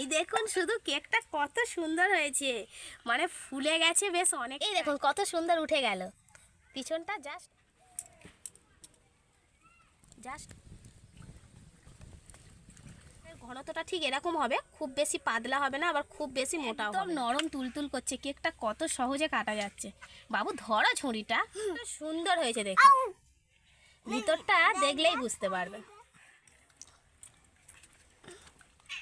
এই দেখুন শুধু কেকটা কত সুন্দর হয়েছে। মানে ফুলে গেছে বেশ অনেক এই দেখুন কত সুন্দর উঠে গেল। পিছনটা জাস্ট জাস্ট ঘনত্বটা ঠিক এরকম হবে খুব বেশি পাতলা হবে না আবার খুব বেশি মোটা একদম নরম তুলতুল করছে কেকটা কত সহজে কাটা যাচ্ছে। বাবু ধরো ছুরিটা সুন্দর হয়েছে দেখুন। ভিতরটা দেখলেই বুঝতে পারবে।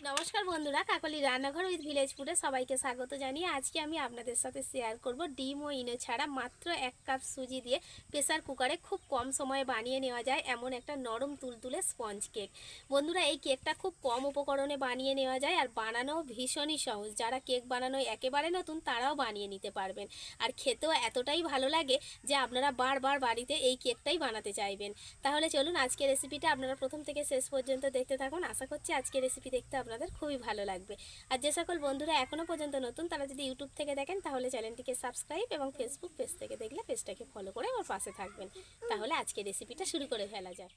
নমস্কার বন্ধুরা, কাকলি রান্নাঘর উইথ ভিলেজ সবাইকে স্বাগত জানিয়ে আজকে আমি আপনাদের সাথে শেয়ার করব ডিম ও ইনো ছাড়া মাত্র এক কাপ সুজি দিয়ে প্রেসার কুকারে খুব কম সময়ে বানিয়ে নেওয়া যায় এমন একটা নরম তুলতুলে স্পঞ্জ কেক বন্ধুরা, এই কেকটা খুব কম উপকরণে বানিয়ে নেওয়া যায় আর বানানো ভীষণই সহজ। যারা কেক বানানো একেবারে নতুন, তারাও বানিয়ে নিতে পারবেন। আর খেতেও এতটাই ভালো লাগে যে আপনারা বারবার বাড়িতে এই কেকটাই বানাতে চাইবেন। তাহলে চলুন আজকে রেসিপিটা আপনারা প্রথম থেকে শেষ পর্যন্ত দেখতে থাকুন। আশা করছি আজকে রেসিপি দেখতে আপনাদের খুবই ভালো লাগবে। আর যে সকল বন্ধুরা এখনও পর্যন্ত নতুন, তারা যদি ইউটিউব থেকে দেখেন, তাহলে চ্যানেলটিকে সাবস্ক্রাইব এবং ফেসবুক পেজ থেকে দেখলে পেজটাকে ফলো করে আমার পাশে থাকবেন। তাহলে আজকে রেসিপিটা শুরু করে ফেলা যায়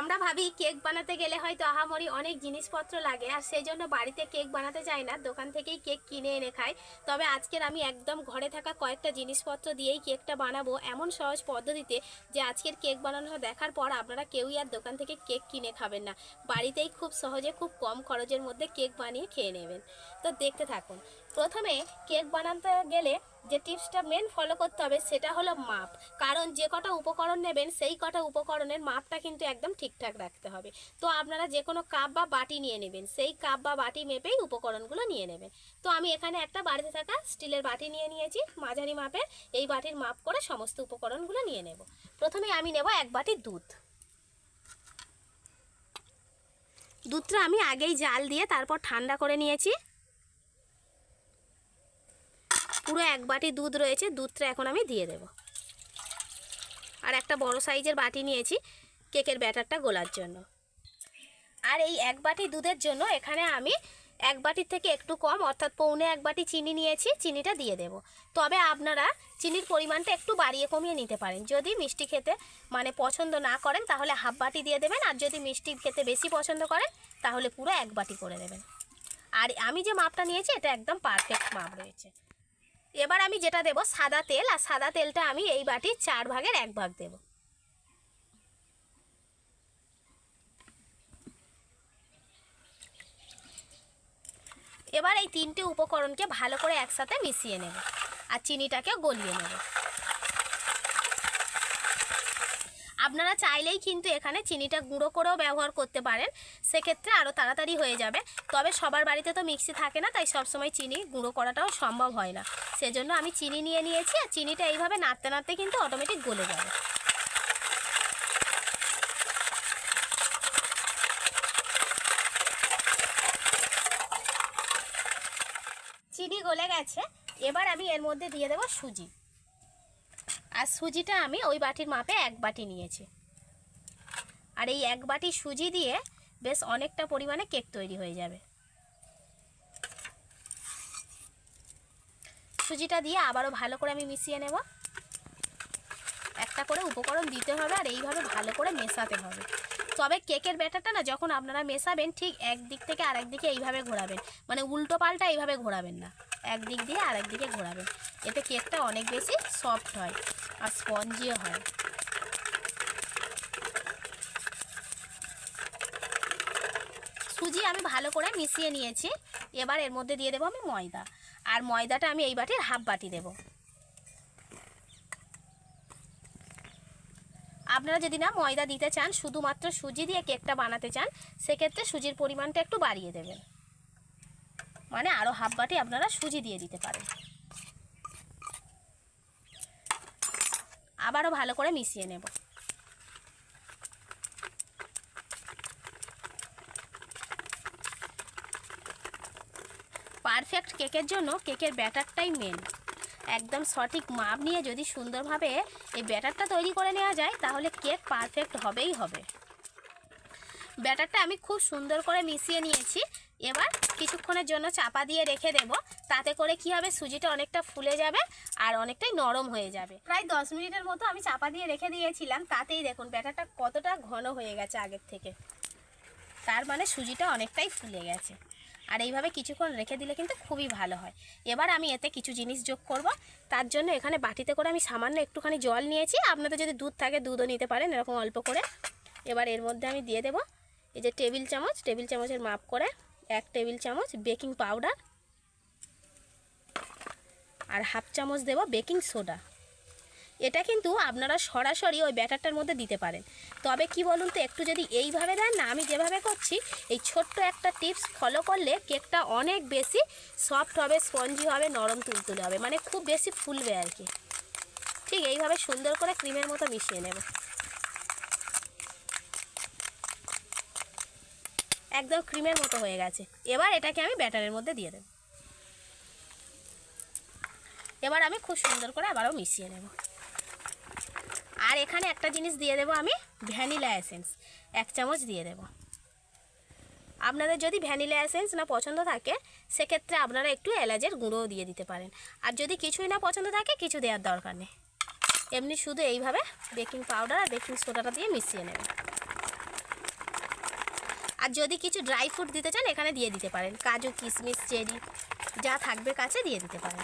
আমরা ভাবি কেক বানাতে গেলে হয়তো আহামরি অনেক জিনিসপত্র লাগে, আর সেই জন্য বাড়িতে কেক বানাতে যাই না। দোকান থেকেই কেক কিনে এনে খাই। তবে আজকের আমি একদম ঘরে থাকা কয়েকটা জিনিসপত্র দিয়েই কেকটা বানাবো এমন সহজ পদ্ধতিতে যে আজকের কেক বানানো দেখার পর আপনারা কেউই আর দোকান থেকে কেক কিনে খাবেন না। বাড়িতেই খুব সহজে খুব কম খরচের মধ্যে কেক বানিয়ে খেয়ে নেবেন। তো দেখতে থাকুন প্রথমে কেক বানাতে গেলে যে টিপসটা মেন ফলো করতে হবে সেটা হলো মাপ। কারণ যে কটা উপকরণ নেবেন, সেই কটা উপকরণের মাপটা কিন্তু একদম ঠিকঠাক রাখতে হবে। তো আপনারা যে কোনো কাপ বা বাটি নিয়ে নেবেন, সেই কাপ বা বাটি মেপেই উপকরণগুলো নিয়ে নেবেন। তো আমি এখানে একটা বাড়িতে থাকা স্টিলের বাটি নিয়ে নিয়েছি, মাঝারি মাপের এই বাটির মাপ করে সমস্ত উপকরণগুলো নিয়ে নেব। প্রথমে আমি নেব এক বাটি দুধ। দুধটা আমি আগেই জাল দিয়ে তারপর ঠান্ডা করে নিয়েছি। পুরো এক বাটি দুধ রয়েছে, দুধটা এখন আমি দিয়ে দেব। আর একটা বড় সাইজের বাটি নিয়েছি কেকের ব্যাটারটা গোলার জন্য। আর এই এক বাটি দুধের জন্য এখানে আমি এক বাটির থেকে একটু কম, অর্থাৎ পৌনে এক বাটি চিনি নিয়েছি, চিনিটা দিয়ে দেব। তবে আপনারা চিনির পরিমাণটা একটু বাড়িয়ে কমিয়ে নিতে পারেন। যদি মিষ্টি খেতে মানে পছন্দ না করেন, তাহলে হাফ বাটি দিয়ে দেবেন, আর যদি মিষ্টি খেতে বেশি পছন্দ করেন, তাহলে পুরো এক বাটি করে দেবেন। আর আমি যে মাপটা নিয়েছি, এটা একদম পারফেক্ট মাপ রয়েছে। এবার আমি যেটা দেব, সাদা তেল, আর সাদা তেলটা আমি এই বাটির চার ভাগের এক ভাগ দেব। এবার এই তিনটে উপকরণকে ভালো করে একসাথে মিশিয়ে নেব, আর চিনিটাকে গলিয়ে নেব। আপনারা চাইলেই কিন্তু এখানে চিনিটা গুঁড়ো করেও ব্যবহার করতে পারেন। সেক্ষেত্রে আরও তাড়াতাড়ি হয়ে যাবে। তবে সবার বাড়িতে তো মিক্সি থাকে না, তাই সবসময় চিনি গুঁড়ো করাটাও সম্ভব হয় না। সেজন্য আমি চিনি নিয়ে নিয়েছি আর চিনিটা এইভাবে নাড়তে নাড়তে কিন্তু অটোমেটিক গলে যাবে। চিনি গলে গেছে। এবার আমি এর মধ্যে দিয়ে দেবো সুজি। আর সুজিটা আমি ওই বাটির মাপে এক বাটি নিয়েছি। আর এই এক বাটি সুজি দিয়ে বেশ অনেকটা পরিমাণে কেক তৈরি হয়ে যাবে। সুজিটা দিয়ে আবারও ভালো করে আমি মিশিয়ে নেব। একটা করে উপকরণ দিতে হবে আর এইভাবে ভালো করে মেশাতে হবে। তবে কেকের ব্যাটারটা না, যখন আপনারা মেশাবেন ঠিক একদিক থেকে আরেক দিকে এইভাবে ঘোরাবেন। মানে উল্টো পাল্টা এইভাবে ঘোরাবেন না। একদিক দিয়ে আরেক দিকে ঘোরাবেন এতে কেকটা অনেক বেশি সফট হয় আর স্পঞ্জিও হয়। সুজি আমি ভালো করে মিশিয়ে নিয়েছি। এবার এর মধ্যে দিয়ে দেবো আমি ময়দা। আর ময়দাটা আমি এই বাটির হাফ বাটি দেব। আপনারা যদি না ময়দা দিতে চান, শুধুমাত্র সুজি দিয়ে কেকটা বানাতে চান, সেক্ষেত্রে সুজির পরিমাণটা একটু বাড়িয়ে দেবেন। মানে আরও হাফ বাটি আপনারা সুজি দিয়ে দিতে পারেন। আবারও ভালো করে মিশিয়ে নেব। পারফেক্ট কেকের জন্য কেকের ব্যাটারটাই মেন একদম সঠিক মাপ নিয়ে যদি সুন্দরভাবে এই ব্যাটারটা তৈরি করে নেওয়া যায়, তাহলে কেক পারফেক্ট হবেই হবে। ব্যাটারটা আমি খুব সুন্দর করে মিশিয়ে নিয়েছি। এবার কিছুক্ষণের জন্য চাপা দিয়ে রেখে দেব। তাতে করে কি হবে, সুজিটা অনেকটা ফুলে যাবে আর অনেকটাই নরম হয়ে যাবে। প্রায় দশ মিনিটের মতো আমি চাপা দিয়ে রেখে দিয়েছিলাম। তাতেই দেখুন ব্যাটারটা কতটা ঘন হয়ে গেছে আগের থেকে। তার মানে সুজিটা অনেকটাই ফুলে গেছে। আর এইভাবে কিছুক্ষণ রেখে দিলে কিন্তু খুবই ভালো হয়। এবার আমি এতে কিছু জিনিস যোগ করব। তার জন্য এখানে বাটিতে করে আমি সামান্য একটুখানি জল নিয়েছি। আপনাদের যদি দুধ থাকে, দুধও নিতে পারেন এরকম অল্প করে। এবার এর মধ্যে আমি দিয়ে দেব এই যে টেবিল চামচ, টেবিল চামচের মাপ করে এক টেবিল চামচ বেকিং পাউডার আর হাফ চামচ দেব বেকিং সোডা। এটা কিন্তু আপনারা সরাসরি ওই ব্যাটারটার মধ্যে দিতে পারেন। তবে কি বলুন তো, একটু যদি এইভাবে দেন না, আমি যেভাবে করছি, এই ছোট্ট একটা টিপস ফলো করলে কেকটা অনেক বেশি সফট হবে, স্পঞ্জি হবে, নরম তুলতুলে হবে মানে খুব বেশি ফুলবে আর কি। ঠিক এইভাবে সুন্দর করে ক্রিমের মতো মিশিয়ে নেব। একদম ক্রিমের মতো হয়ে গেছে। এবার এটাকে আমি ব্যাটারের মধ্যে দিয়ে দেব। এবার আমি খুব সুন্দর করে আবারও মিশিয়ে নেব। আর এখানে একটা জিনিস দিয়ে দেবো আমি ভ্যানিলা এসেন্স এক চামচ দিয়ে দেব। আপনাদের যদি ভ্যানিলা এসেন্স না পছন্দ থাকে, সেক্ষেত্রে আপনারা একটু এলাচের গুঁড়োও দিয়ে দিতে পারেন। আর যদি কিছুই না পছন্দ থাকে, কিছু দেওয়ার দরকার নেই। এমনি শুধু এইভাবে বেকিং পাউডার আর বেকিং সোডাটা দিয়ে মিশিয়ে নেবেন। আর যদি কিছু ড্রাই ফ্রুট দিতে চান, এখানে দিয়ে দিতে পারেন। কাজু, কিশমিশ, চেরি, যা থাকবে কাছে দিয়ে দিতে পারেন।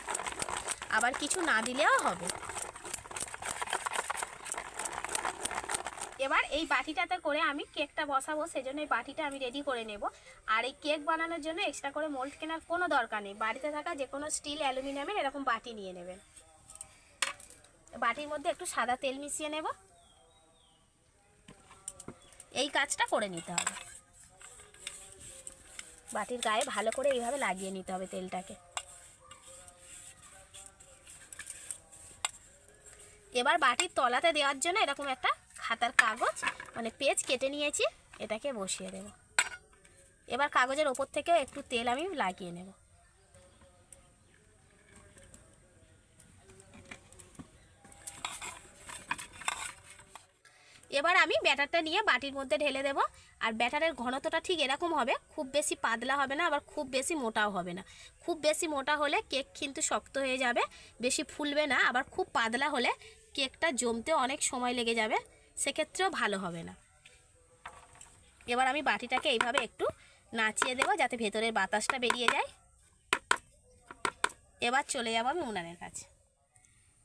আবার কিছু না দিলেও হবে। এবার এই বাটিটাতে করে আমি কেকটা বসাবো, সেজন্য এই বাটিটা আমি রেডি করে নেব। আর এই কেক বানানোর জন্য এক্সট্রা করে মোল্ড কেনার কোনো দরকার নেই। বাড়িতে থাকা যে কোনো স্টিল অ্যালুমিনিয়ামের এরকম বাটি নিয়ে নেবেন। বাটির মধ্যে একটু সাদা তেল মিশিয়ে নেব। এই কাজটা করে নিতে হবে। বাটির গায়ে ভালো করে এইভাবে লাগিয়ে নিতে হবে তেলটাকে। এবার বাটির তলাতে দেওয়ার জন্য এরকম একটা খাতার কাগজ মানে পেজ কেটে নিয়েছি, এটাকে বসিয়ে দেব। এবার কাগজের ওপর থেকেও একটু তেল আমি লাগিয়ে নেব। এবার আমি ব্যাটারটা নিয়ে বাটির মধ্যে ঢেলে দেব। আর ব্যাটারের ঘনত্বটা ঠিক এরকম হবে, খুব বেশি পাতলা হবে না, আবার খুব বেশি মোটাও হবে না। খুব বেশি মোটা হলে কেক কিন্তু শক্ত হয়ে যাবে, বেশি ফুলবে না, আবার খুব পাতলা হলে কেকটা জমতে অনেক সময় লেগে যাবে, সেক্ষেত্রেও ভালো হবে না। এবার আমি বাটিটাকে এইভাবে একটু নাচিয়ে দেবো যাতে ভেতরের বাতাসটা বেরিয়ে যায়। এবার চলে যাব আমি উনানের কাছে।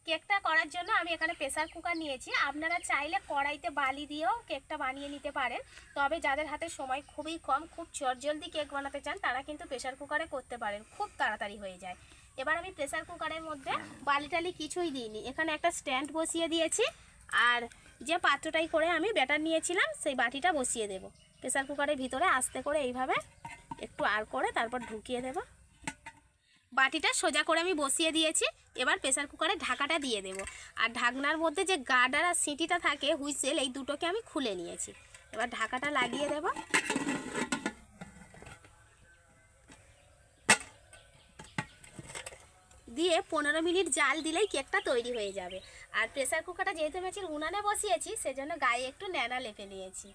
কেকটা করার জন্য আমি এখানে প্রেসার কুকার নিয়েছি। আপনারা চাইলে কড়াইতে বালি দিয়েও কেকটা বানিয়ে নিতে পারেন। তবে যাদের হাতে সময় খুবই কম, খুব চটজলদি কেক বানাতে চান, তারা কিন্তু প্রেসার কুকারে করতে পারেন। খুব তাড়াতাড়ি হয়ে যায়। এবার আমি প্রেসার কুকারের মধ্যে বালি টালি কিছুই দিইনি। এখানে একটা স্ট্যান্ড বসিয়ে দিয়েছি। আর যে পাত্রটাই করে আমি ব্যাটার নিয়েছিলাম, সেই বাটিটা বসিয়ে দেব। প্রেসার কুকারের ভিতরে আস্তে করে এইভাবে একটু আর করে তারপর ঢুকিয়ে দেব। বাটিটা সোজা করে আমি বসিয়ে দিয়েছি। এবার প্রেসার কুকারে ঢাকাটা দিয়ে দেব। আর ঢাকনার মধ্যে যে গার্ডার আর সিটিটা থাকে, হুইসেল, এই দুটোকে আমি খুলে নিয়েছি। এবার ঢাকাটা লাগিয়ে দেব। দিয়ে পনেরো মিনিট জাল দিলেই কেকটা তৈরি হয়ে যাবে। আর প্রেসার কুকারটা যেহেতু আমি উনানে বসিয়েছি, সেজন্য গায়ে একটু ন্যানা লেপে নিয়েছি।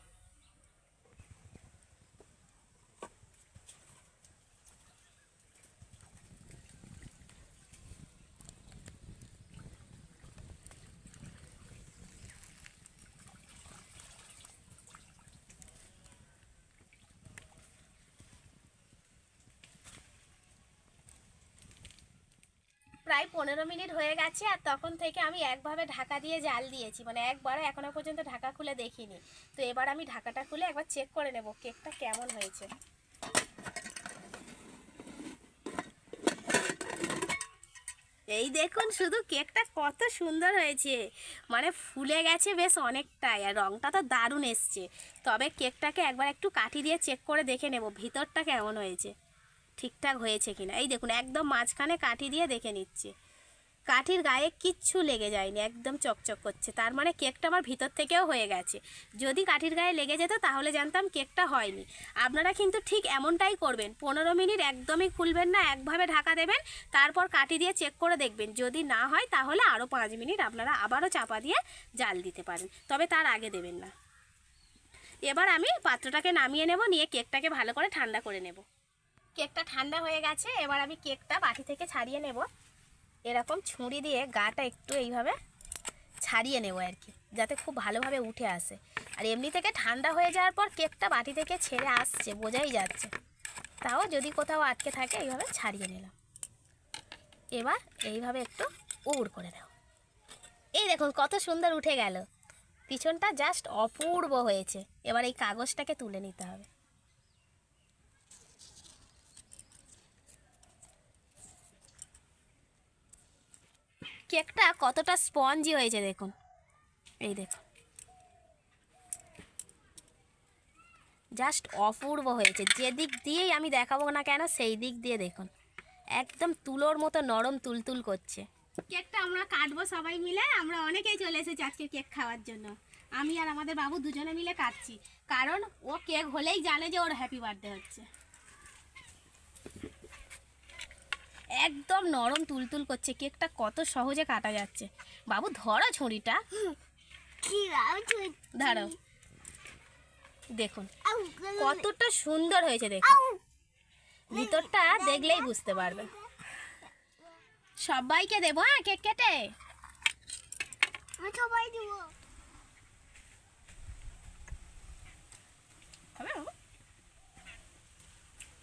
প্রায় পনেরো মিনিট হয়ে গেছে আর তখন থেকে আমি একভাবে ঢাকা দিয়ে জাল দিয়েছি। মানে একবারও এখনও পর্যন্ত ঢাকা খুলে দেখিনি। তো এবার আমি ঢাকাটা খুলে একবার চেক করে নেব কেকটা কেমন হয়েছে। এই দেখুন, শুধু কেকটা কত সুন্দর হয়েছে। মানে ফুলে গেছে বেশ অনেকটাই আর রঙটা তো দারুণ এসছে। তবে কেকটাকে একবার একটু কাঠি দিয়ে চেক করে দেখে নেব ভিতরটা কেমন হয়েছে। ঠিকঠাক হয়েছে কিনা। এই দেখুন, একদম মাঝখানে কাঠি দিয়ে দেখে নিচ্ছে। কাঠির গায়ে কিচ্ছু লেগে যায়নি, একদম চকচক করছে। তার মানে কেকটা আমার ভিতর থেকেও হয়ে গেছে। যদি কাঠির গায়ে লেগে যেত, তাহলে জানতাম কেকটা হয়নি। আপনারা কিন্তু ঠিক এমনটাই করবেন। পনেরো মিনিট একদমই খুলবেন না, একভাবে ঢাকা দেবেন, তারপর কাঠি দিয়ে চেক করে দেখবেন। যদি না হয়, তাহলে আরও পাঁচ মিনিট আপনারা আবারও চাপা দিয়ে জাল দিতে পারেন। তবে তার আগে দেবেন না। এবার আমি পাত্রটাকে নামিয়ে নেব, নিয়ে কেকটাকে ভালো করে ঠান্ডা করে নেব। কেকটা ঠান্ডা হয়ে গেছে, এবার আমি কেকটা বাটি থেকে ছাড়িয়ে নেব। এরকম ছুরি দিয়ে গাটা একটু এইভাবে ছাড়িয়ে নেব আর কি, যাতে খুব ভালোভাবে উঠে আসে। আর এমনি থেকে ঠান্ডা হয়ে যাওয়ার পর কেকটা বাটি থেকে ছেড়ে আসছে, বোঝাই যাচ্ছে। তাও যদি কোথাও আটকে থাকে, এইভাবে ছাড়িয়ে নিলাম। এবার এইভাবে একটু উড় করে দাও এই দেখুন, কত সুন্দর উঠে গেল। পিছনটা জাস্ট অপূর্ব হয়েছে। এবার এই কাগজটাকে তুলে নিতে হবে। কেকটা কতটা স্পঞ্জি হয়েছে দেখুন। এই দেখুন। জাস্ট অপূর্ব হয়েছে। যে দিক দিয়েই আমি দেখাবো না কেন, সেই দিক দিয়ে দেখুন। একদম তুলোর মতো নরম তুলতুল করছে। কেকটা আমরা কাটবো সবাই মিলে। আমরা অনেকেই চলে এসেছি আজকে কেক খাওয়ার জন্য। আমি আর আমাদের বাবু দুজনে মিলে কাটছি। কারণ ও কেক হলেই জানে যে ওর হ্যাপি বার্থডে হচ্ছে। একদম নরম তুলতুল করছে কেকটা কত সহজে কাটা যাচ্ছে। বাবু ধরো ছুরিটা। ধরো দেখুন কতটা সুন্দর হয়েছে দেখুন। ভিতরটা দেখলেই বুঝতে পারবেন সবাইকে দেবো হ্যাঁ কেক কেটে? সবাই দিব।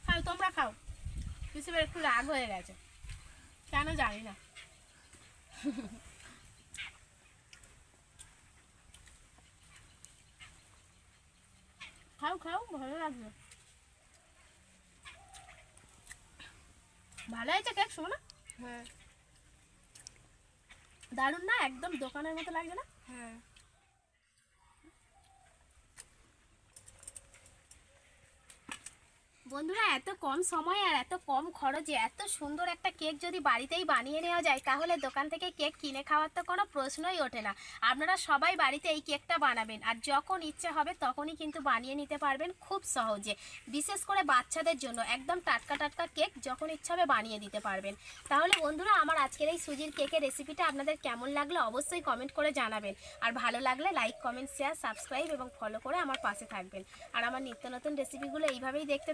খাও তোমরা খাও। হিসেবে একটু রাগ হয়ে গেছে। কেন জানি না। খাও খাও ভালো লাগবে। ভালো হয়েছে কেক শোনো হ্যাঁ। দারুণ না একদম দোকানের মতো লাগছে না? হ্যাঁ। বন্ধুরা, এত কম সময় আর এত কম খরচে এত সুন্দর একটা কেক যদি বাড়িতেই বানিয়ে নেওয়া যায়, তাহলে দোকান থেকে কেক কিনে খাওয়ার তো কোনো প্রশ্নই ওঠে না। আপনারা সবাই বাড়িতে এই কেকটা বানাবেন আর যখন ইচ্ছে হবে তখনই কিন্তু বানিয়ে নিতে পারবেন খুব সহজে। বিশেষ করে বাচ্চাদের জন্য একদম টাটকা টাটকা কেক যখন ইচ্ছে হবে বানিয়ে দিতে পারবেন। তাহলে বন্ধুরা, আমার আজকের এই সুজির কেকের রেসিপিটা আপনাদের কেমন লাগল অবশ্যই কমেন্ট করে জানাবেন। আর ভালো লাগলে লাইক, কমেন্ট, শেয়ার, সাবস্ক্রাইব এবং ফলো করে আমার পাশে থাকবেন। আর আমার নিত্য নতুন রেসিপিগুলো এইভাবেই দেখতে